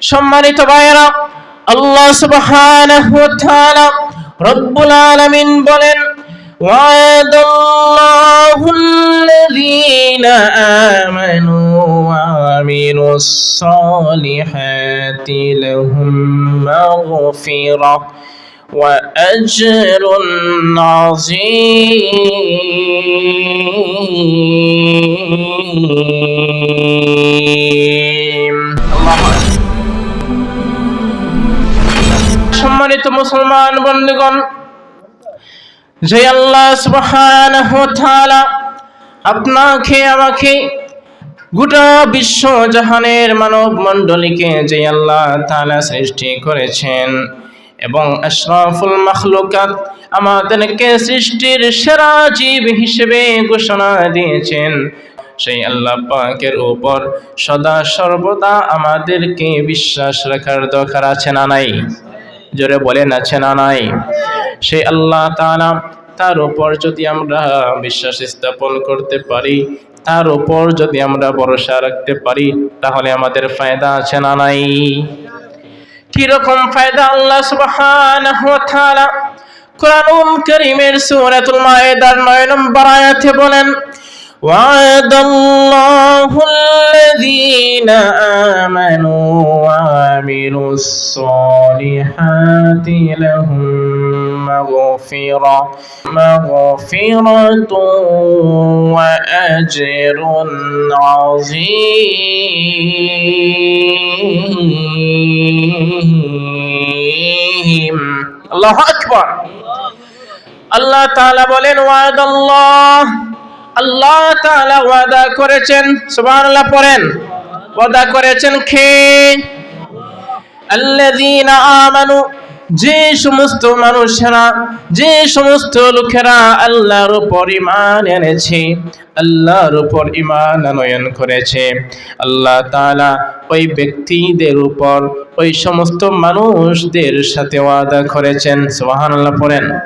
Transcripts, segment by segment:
সম্মানিত ভাইয়েরা আল্লাহ সুবহানাহু ওয়া তাআলা রব্বুল আলামিন বলেন وعد الله الذين آمنوا وعملوا الصالحات لهم مغفرة وأجر عظيم সম্মানিত মুসলমান বন্ধুগণ, যে আল্লাহ সুবহানাহু ওয়া তাআলা আপনাকে, আমাকে গোটা বিশ্ব জাহানের মানব মণ্ডলীকে যে আল্লাহ তাআলা সৃষ্টি করেছেন এবং আশরাফুল মাখলুকাত আমাদেরকে সৃষ্টির সেরা জীব হিসেবে ঘোষণা দিয়েছেন, সেই আল্লাহ পাকের উপর সদা সর্বদা আমাদেরকে বিশ্বাস রাখার দরকার আছে না নাই? জোরে বলেন, আছে না নাই? সেই আল্লাহ তাআলা তার উপর যদি আমরা বিশ্বাস স্থাপন করতে পারি, তার উপর যদি আমরা ভরসা রাখতে পারি, তাহলে আমাদের ফায়দা আছে না নাই? কীরকম ফায়দা আল্লাহ সুবহানাহু ওয়া তাআলা? কোরআনুল কারীমের সূরাতুল মায়েদার 9 নম্বর আয়াতে বলেন وعد الله الذين آمنوا وعملوا الصالحات لهم مغفرة مغفرة وأجر عظيم. الله أكبر. الله تعالى بولين وعد الله আল্লাহ তাআলা ওয়াদা করেছেন, সুবহানাল্লাহ পড়েন। ওয়াদা করেছেন কে? আল্লাযীনা আমানু, যে সমস্ত মানুষেরা, যে সমস্ত লোকেরা আল্লাহর উপর ইমান এনেছে, আল্লাহর উপর ইমান আনয়ন করেছে। আল্লাহ তাআলা ওই ব্যক্তিদের উপর, ওই সমস্ত মানুষদের সাথে ওয়াদা করেছেন, সুবহানাল্লাহ পড়েন।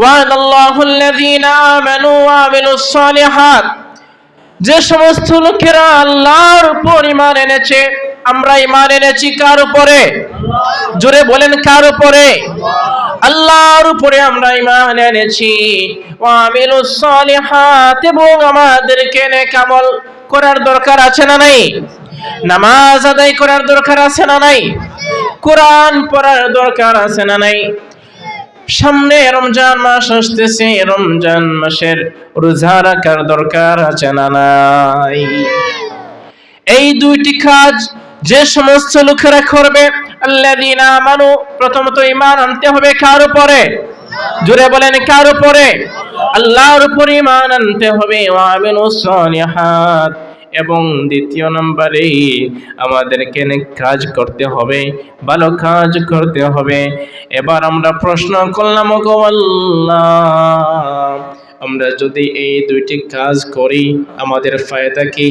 ওয়াদ আল্লাহুল্লাযীনা আমানু ওয়া আমিলুস সালিহাত। যে সমস্ত লোকেরা আল্লাহর উপর ইমান এনেছে, আমরা ইমান এনেছি কার উপরে? জোরে বলেন কার উপরে? আল্লাহর উপরে আমরা ইমান এনেছি। ওয়ামিলুস সালিহাত এবং আমাদেরকে নেক আমল করার দরকার আছে না নাই? নামাজ আদায় করার দরকার আছে না নাই? কোরআন পড়ার দরকার আছে না নাই? সামনে রমজান মাস আসতেছে, রমজান মাসের রোজা রাখার দরকার আছে না নাই? এই দুইটি কাজ যে সমস্ত লোকেরা করবে, আল্লাযীনা আমানু, প্রথমত ঈমান আনতে হবে কার উপরে? জুড়ে বলেন, কার উপরে? আল্লাহর উপর ঈমান আনতে হবে, ওয়া আমিলুস এবং দ্বিতীয় নম্বরে আমাদেরকে কাজ করতে হবে, ভালো কাজ করতে হবে। এবার আমরা প্রশ্ন করলাম আল্লাহ। আমরা যদি এই দুইটি কাজ করি, আমাদের ফায়দা কি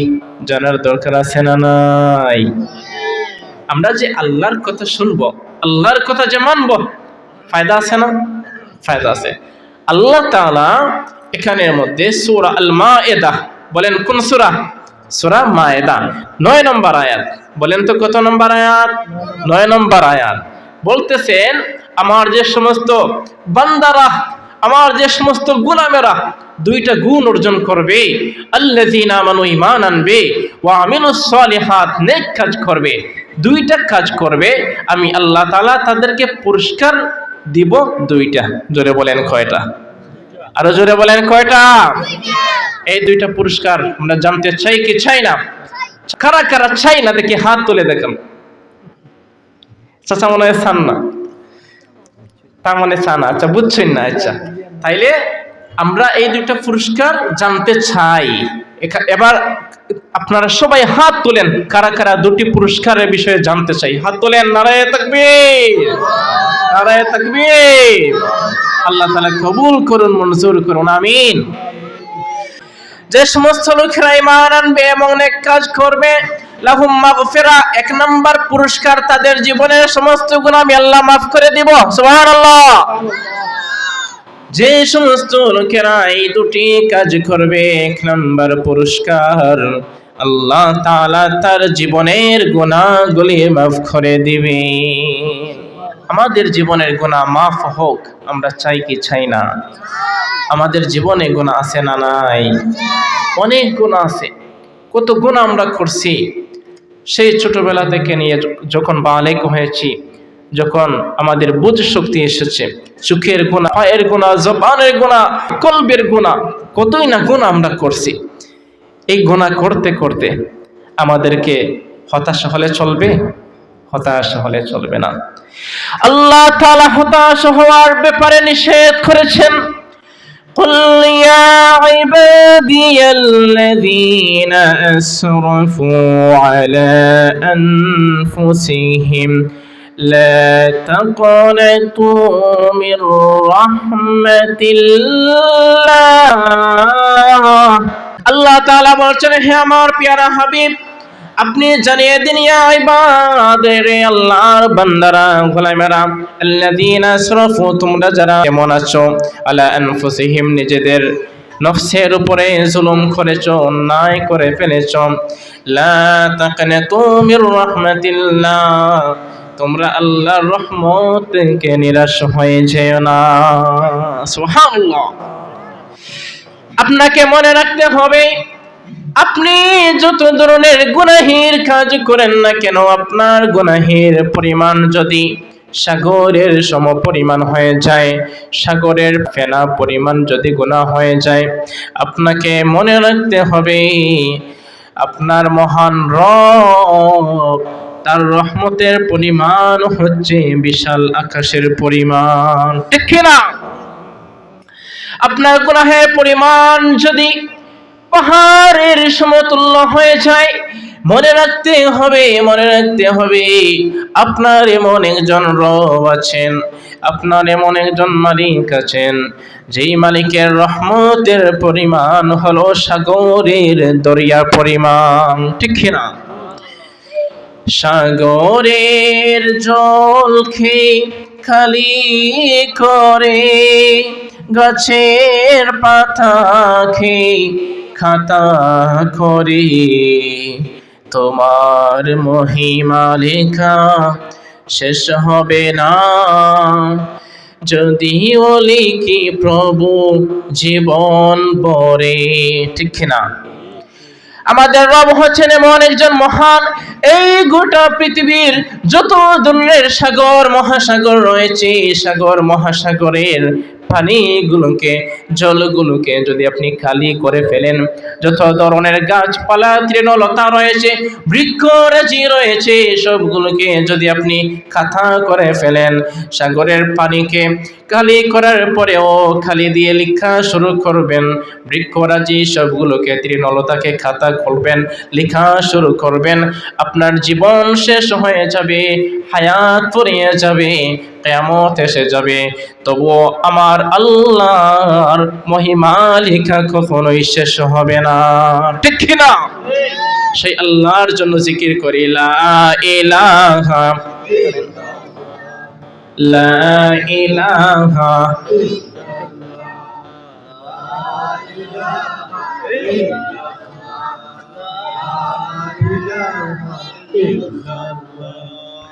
জানার দরকার আছে না নাই? আমরা যে আল্লাহর কথা শুনব, আল্লাহর কথা যে মানবো, ফায়দা আছে না? ফায়দা আছে। আল্লাহ তাআলা এখানের মধ্যে সূরা আল মায়েদা বলেন কোন সূরা? সূরা মায়েদা, নয় নম্বর আয়াত। বলেন তো কত নম্বর আয়াত? নয় নম্বর আয়াত। বলতেছেন, আমার যে সমস্ত বান্দারা, আমার যে সমস্ত গোলামেরা দুইটা গুণ অর্জন করবে। আল্লাযীনা আমানু ঈমান আনবে ওয়া আমিলুস সালিহাত, নেক কাজ করবে। দুইটা কাজ করবে। আমি আল্লাহ তাআলা তাদেরকে পুরস্কার দিব দুইটা। জোরে বলেন কয়টা? আরও জোরে বলেন কয়টা? এই দুইটা পুরস্কার আমরা জানতে চাই কি চাই না? কারা কারা চাই না দেখি হাত তুলে দেখেন। চাচা মনে হয় চান না। তার মানে চান আচ্ছা বুঝছেন না আচ্ছা। তাইলে আমরা এই দুইটা পুরস্কার জানতে চাই। এবার আপনারা সবাই হাত তোলেন। কারা কারা দুটি পুরস্কারের বিষয়ে জানতে চাই? হাত তোলেন নারায় তাকবীর। নারায় তাকবীর। আল্লাহ তাআলা কবুল করুন, মঞ্জুর করুন, আমিন। যে সমস্ত লোকেরা ইমান আনবে এবং কাজ করবে এক নাম্বার পুরস্কার তাদের জীবনের সমস্ত গুনাহ আমি আল্লাহ মাফ করে দিব যে সমস্ত লোকেরা এই দুটি কাজ করবে, এক নাম্বার পুরস্কার আল্লাহ তাআলা তার জীবনের গুনাহগুলি মাফ করে দিবে আমাদের জীবনের গুনাহ মাফ হোক, আমরা চাই কি চাই না। আমাদের জীবনে গুনাহ আছে না নাই? অনেক গুনাহ আছে। কত গুনাহ আমরা করছি। সেই ছোটবেলা থেকে নিয়ে যখন বালেক হয়েছি, যখন আমাদের বুঝ শক্তি এসেছে চোখের গুণা পায়ের গুণা জবানের গুণা কলবের গুণা কতই না গুণা আমরা করছি। এই গুণা করতে করতে আমাদেরকে হতাশা হলে চলবে হতাশ হলে চলবে না আল্লাহ তাআলা হতাশ হওয়ার ব্যাপারে নিষেধ করেছেন قل يا عبادي الذين أسرفوا على أنفسهم لا تقنطوا من رحمة الله আল্লাহ তাআলা বলছেন হে আমার পেয়ারা হাবিব আপনি জানিয়ে দিন ইবাদের আল্লাহর বান্দারা, গোলামেরা, আল্লাযীনা আসরাফু, তোমরা যারা কেমন আছো, আলা আনফুসিহিম, নিজেদের নফসের উপরে জুলুম করেছ, অন্যায় করে ফেলেছো, লা তাকনাতু মির রাহমাতিল্লাহ, তোমরা আল্লাহর রহমত থেকে নিরাশ হয়ে যেও না। সুবহানাল্লাহ। আপনাকে মনে রাখতে হবে আপনি যত ধরনের গুনাহের কাজ করেন না কেন, আপনার গুনাহের পরিমাণ যদি সাগরের সম পরিমাণ হয়ে যায়, সাগরের ফেনা পরিমাণ যদি গুনাহ হয়ে যায়, আপনাকে মনে রাখতে হবে, আপনার মহান রব তার রহমতের পরিমাণ হচ্ছে বিশাল আকাশের পরিমাণ। ঠিক না আপনার গুনাহের পরিমাণ যদি পাহাড়ের সমতুল্য হয়ে যায়। মনে রাখতে হবে, মনে রাখতে হবে, আপনার এমন একজন রব আছেন, আপনার এমন একজন মালিক আছেন, যেই মালিকের রহমতের পরিমাণ হলো সাগরের দরিয়ার পরিমাণ। ঠিক না? সাগরের জল খেয়ে খালি করে, গাছের পাতা খেয়ে খাতা করে তোমার মহিমা লেখা শেষ হবে না। যদি লিখি প্রভু জীবন বরে, ঠিক না? আমাদের রব হচ্ছেন এমন একজন মহান। এই গোটা পৃথিবীর যত ধরনের সাগর, মহাসাগর রয়েছে, সাগর মহাসাগরের পানিগুলোকে, জলগুলোকে যদি আপনি খালি করে ফেলেন, যত ধরনের গাছপালা, তৃণলতা রয়েছে বৃক্ষরাজি রয়েছে, সবগুলোকে যদি আপনি খাতা করে ফেলেন, সাগরের পানিকে খালি করার পরেও খালি দিয়ে লেখা শুরু করবেন বৃক্ষরাজি সবগুলোকে, তৃণলতাকে খাতা খুলবেন, লেখা শুরু করবেন, আপনার জীবন শেষ হয়ে যাবে, হায়াত ফুরিয়ে যাবে কেমত এসে যাবে। তবুও আমার আল্লাহর মহিমা লেখা কখনোই শেষ হবে না। ঠিক না সেই আল্লাহর জন্য জিকির করি, লা ইলাহা লা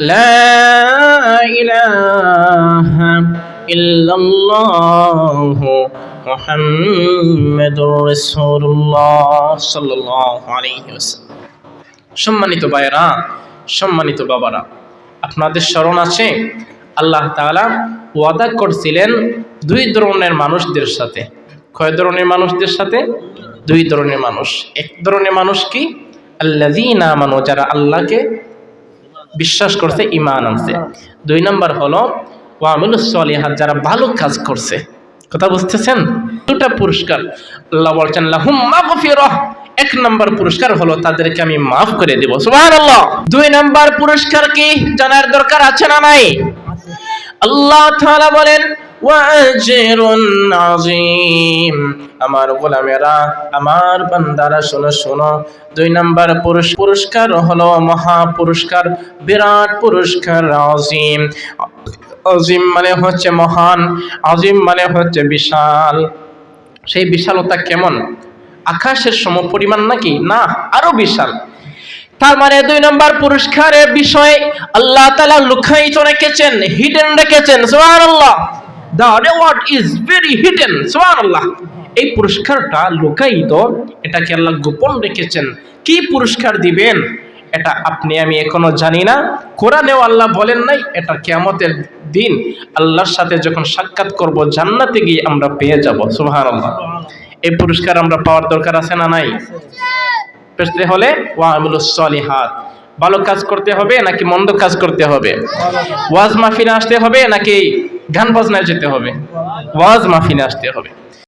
لا إله إلا الله محمد رسول الله صلى الله عليه وسلم সম্মানিত ভাইয়েরা সম্মানিত বাবারা আপনাদের স্মরণ আছে আল্লাহ তাআলা ওয়াদা করছিলেন দুই ধরনের মানুষদের সাথে কয় ধরনের মানুষদের সাথে দুই ধরনের মানুষ। এক ধরনের মানুষ কি? আল্লাযীনা আমানু, যারা আল্লাহকে বিশ্বাস করছে ইমান আনছে। দুই নাম্বার হলো ওয়ামিলুস সলিহাত, যারা ভালো কাজ করছে। কথা বুঝতেছেন? দুটা পুরস্কার আল্লাহ বলছেন এক নম্বর পুরস্কার হলো, তাদেরকে আমি মাফ করে দেব। দুই নম্বর পুরস্কার কি? জানার দরকার আছে না নাই? আল্লাহ বলেন আমার গোলামেরা, আমার বান্দারা, শোনো শোনো। দুই নাম্বার পুরস্কার হলো মহা পুরস্কার বিরাট পুরস্কার, আজিম। আজিম মানে হচ্ছে মহান, আজিম মানে হচ্ছে বিশাল। সেই বিশালতা কেমন? আকাশের সম পরিমাণ নাকি? না, আরও বিশাল। তার মানে দুই নম্বর পুরস্কারের বিষয়ে, আল্লাহ তালা লুকায়িত রেখেছেন হিডেন রেখেছেন সোহান আল্লাহ the reward is very hidden সোহান আল্লাহ এই পুরস্কারটা লুকায়িত এটাকে আল্লাহ গোপন রেখেছেন। কি পুরস্কার দিবেন? এটা আপনি আমি এখনও জানি না। কোরআনেও আল্লাহ বলেন নাই এটা কেয়ামতের দিন আল্লাহর সাথে যখন সাক্ষাৎ করব জান্নাতে গিয়ে আমরা পেয়ে যাব সুবহান আল্লাহ এই পুরস্কার আমরা পাওয়ার দরকার আছে না নাই? পেতে হলে ওয়ামিলুস সলিহাত। ভালো কাজ করতে হবে নাকি মন্দ কাজ করতে হবে? ওয়াজ মাহফিলে আসতে হবে নাকি গান বাজনায় যেতে হবে। ওয়াজ মাহফিলে আসতে হবে।